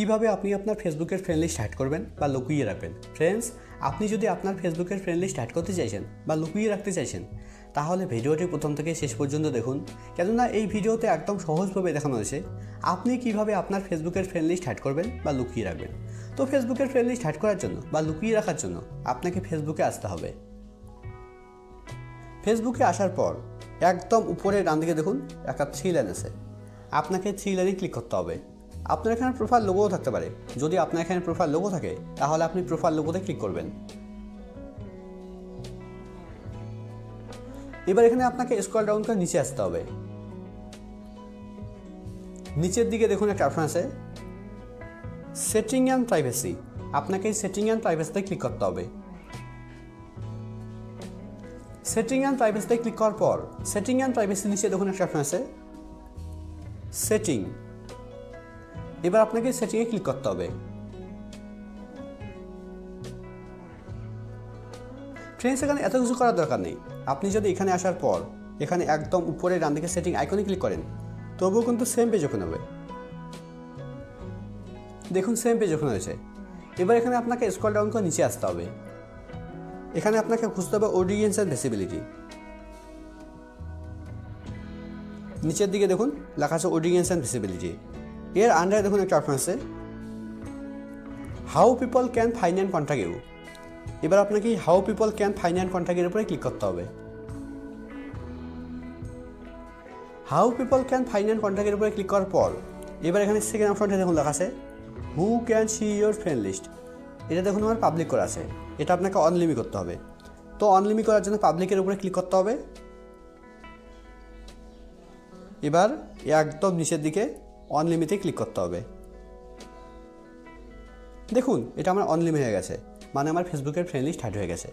কীভাবে আপনি আপনার ফেসবুকের ফ্রেন্ড লিস্ট হ্যাড করবেন বা লুকিয়ে রাখবেন? ফ্রেন্ডস আপনি যদি আপনার ফেসবুকের ফ্রেন্ড লিস্ট হ্যাড করতে চাইছেন বা লুকিয়ে রাখতে চাইছেন, তাহলে ভিডিওটি প্রথম থেকে শেষ পর্যন্ত দেখুন। কেননা এই ভিডিওতে একদম সহজভাবে দেখানো হয়েছে আপনি কীভাবে আপনার ফেসবুকের ফ্রেন্ড লিস্ট হ্যাড করবেন বা লুকিয়ে রাখবেন। তো ফেসবুকের ফ্রেন্ড লিস্ট হ্যাড করার জন্য বা লুকিয়ে রাখার জন্য আপনাকে ফেসবুকে আসতে হবে। ফেসবুকে আসার পর একদম উপরে ডান দিকে দেখুন, একটা থ্রি লাইন আছে। আপনাকে থ্রি লাইনে ক্লিক করতে হবে। আপনার এখানে প্রোফাইল লোগোও থাকতে পারে। যদি আপনার এখানে প্রোফাইল লোগো থাকে, তাহলে আপনি প্রোফাইল লোগোতে ক্লিক করবেন। এবার এখানে আপনাকে স্ক্রল ডাউন করে নিচে আসতে হবে। নিচের দিকে দেখুন একটা অপশন আছে। সেটিং অ্যান্ড প্রাইভেসি আপনাকে সেটিং অ্যান্ড প্রাইভেসিতে ক্লিক করতে হবে। সেটিং অ্যান্ড প্রাইভেসিতে ক্লিক করার পর সেটিং অ্যান্ড প্রাইভেসি নিচে দেখুন একটা অপশন আছে। সেটিং এবার আপনাকে সেটিংয়ে ক্লিক করতে হবে। ফ্রেন্ডস এখানে এত কিছু করার দরকার নেই। আপনি যদি এখানে আসার পর, এখানে একদম উপরে ডান দিকে সেটিং আইকনে ক্লিক করেন, তবুও কিন্তু সেম পেজ ওপেন হবে। দেখুন সেম পেজ ওপেন হয়েছে। এবার এখানে আপনাকে স্ক্রল ডাউন করে নিচে আসতে হবে। এখানে আপনাকে খুঁজতে হবে অডিয়েন্স অ্যান্ড ভিসিবিলিটি নিচের দিকে দেখুন, লেখা আছে অডিয়েন্স অ্যান্ড ভিসিবিলিটি এর আন্ডারে দেখুন একটা অপশন আছে। How people can find and contact you এবার আপনাকে how people can find and কন্ট্যাক্টের উপরে ক্লিক করতে হবে। How people can find and কন্ট্যাক্টের উপরে ক্লিক করার পর, এবার এখানে সেকেন্ড অপশনটা দেখুন লেখা আছে। Who can see your friend list এটা দেখুন আমার পাবলিক করা আছে। এটা আপনাকে অনলিমি করতে হবে। তো অনলিমি করার জন্য পাবলিকের উপরে ক্লিক করতে হবে। এবার একদম নিচের দিকে অনলিমিতে ক্লিক করতে হবে। দেখুন, এটা আমার অনলিমিট হয়ে গেছে। মানে আমার ফেসবুকের ফ্রেন্ড লিস্ট হ্যাড হয়ে গেছে।